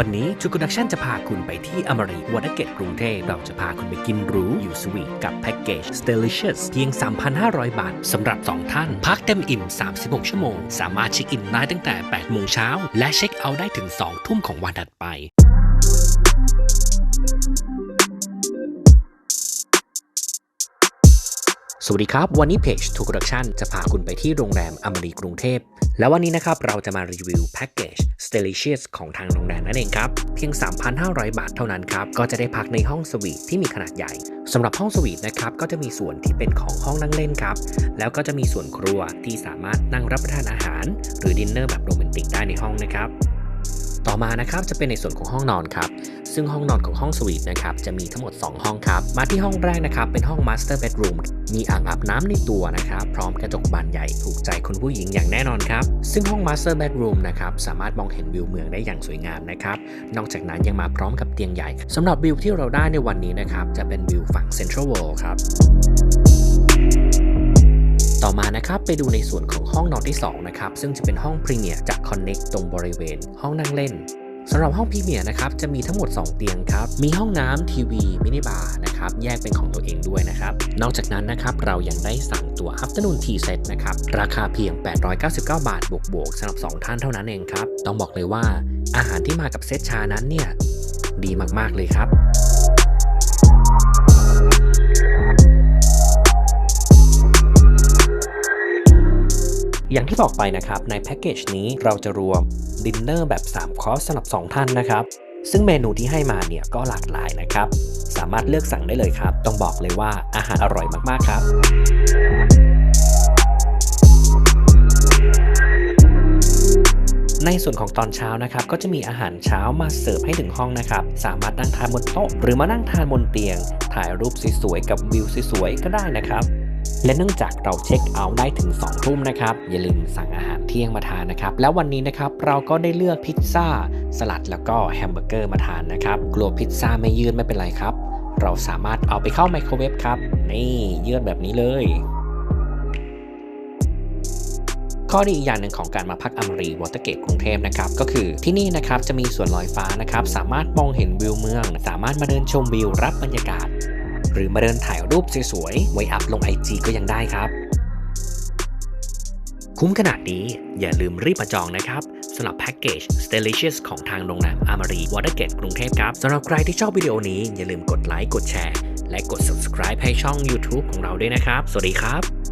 วันนี้จูกุดักชั่นจะพาคุณไปที่อมรีวอเตเกตกรุงเทพเราจะพาคุณไปกินหรู อยู่สวีทกับแพ็กเกจ Stelicious เพียง 3,500 บาทสำหรับ 2 ท่าน พักเต็มอิ่ม 36 ชั่วโมง สามารถเช็คอินได้ตั้งแต่ 8 โมงเช้า และเช็คเอาท์ได้ถึง 2 ทุ่มของวันถัดไปสวัสดีครับ วันนี้เพจทูกดักชั่นจะพาคุณไปที่โรงแรมอมรีกรุงเทพ แล้ววันนี้นะครับเราจะมารีวิวแพ็กเกจ Stelicious ของทางโรงแรมนั่นเองครับ เพียง 3,500 บาทเท่านั้นครับ ก็จะได้พักในห้องสวีทที่มีขนาดใหญ่สำหรับห้องสวีทนะครับก็จะมีส่วนที่เป็นของห้องนั่งเล่นครับ แล้วก็จะมีส่วนครัวที่สามารถนั่งรับประทานอาหาร หรือดินเนอร์แบบโรแมนติกได้ในห้องนะครับ ต่อมานะครับจะเป็นในส่วนของห้องนอนครับซึ่งห้องนอนของห้องสวีทนะครับจะมีทั้งหมด 2 ห้องครับ มาที่ห้องแรกนะครับเป็นห้อง Master Bedroom มีอ่างอาบน้ำในตัวนะครับพร้อมกระจกบานใหญ่ถูกใจคุณผู้หญิงอย่างแน่นอนครับ ซึ่งห้อง Master Bedroom นะครับสามารถมองเห็นวิวเมืองได้อย่างสวยงามนะครับนอกจากนั้นยังมาพร้อมกับเตียงใหญ่สำหรับวิวที่เราได้ในวันนี้นะครับจะเป็นวิวฝั่ง Central World ครับ ต่อมานะครับไปดูในส่วนของห้องนอนที่2นะครับซึ่งจะเป็นห้องพรีเมียร์จาก Connect ตรงบริเวณ ห้องนั่งเล่นสำหรับห้องพรีเมียร์นะครับจะมีทั้งหมด 2 เตียงครับมีห้องน้ำทีวีมินิบาร์นะครับแยกเป็นของตัวเองด้วยนะครับ นอกจากนั้นนะครับเรายังได้สั่งตัว Afternoon Tea Set นะครับราคาเพียง 899 บาทบวกบวกๆสำหรับ 2 ท่านเท่านั้นเองครับต้องบอกเลยว่าอาหารที่มากับเซตชานั้นเนี่ยดีมากๆเลยครับ อย่างที่บอกไปนะครับในแพ็กเกจนี้เราจะรวมดินเนอร์แบบ 3 คอร์สสำหรับ 2 ท่านนะครับ ซึ่งเมนูที่ให้มาเนี่ยก็หลากหลายนะครับ สามารถเลือกสั่งได้เลยครับ ต้องบอกเลยว่าอาหารอร่อยมากๆครับในส่วนของตอนเช้านะครับก็จะมีอาหารเช้ามาเสิร์ฟให้ถึงห้องนะครับ สามารถนั่งทานบนโต๊ะ หรือมานั่งทานบนเตียง ถ่ายรูปสวยๆกับวิวสวยๆก็ได้นะครับ และเนื่องจากเราเช็คเอาท์ได้ถึง2ทุ่มนะครับ อย่าลืมสั่งอาหารเที่ยงมาทานนะครับ แล้ววันนี้นะครับเราก็ได้เลือกพิซซ่า สลัดแล้วก็แฮมเบอร์เกอร์มาทานนะครับ กลัวพิซซ่าไม่ยืดไม่เป็นไรครับ เราสามารถเอาไปเข้าไมโครเวฟครับ นี่ยืดแบบนี้เลย ข้อดีอีกอย่างหนึ่งของการมาพักอมรีวอเตอร์เกตกรุงเทพนะครับ ก็คือที่นี่นะครับจะมีสวนลอยฟ้านะครับ สามารถมองเห็นวิวเมือง สามารถมาเดินชมวิวรับบรรยากาศ หรือมาเดินถ่ายรูปสวยๆ ไว้อัพลง IG ก็ยังได้ครับ คุ้มขนาดนี้อย่าลืมรีบมาจองนะครับสำหรับแพ็กเกจ Stelicious ของทางโรงแรมอามารีวอเตอร์เกตกรุงเทพครับสำหรับใครที่ชอบวิดีโอนี้อย่าลืมกดไลค์กดแชร์ และกด subscribe ให้ช่อง YouTube ของเราด้วยนะครับ สวัสดีครับ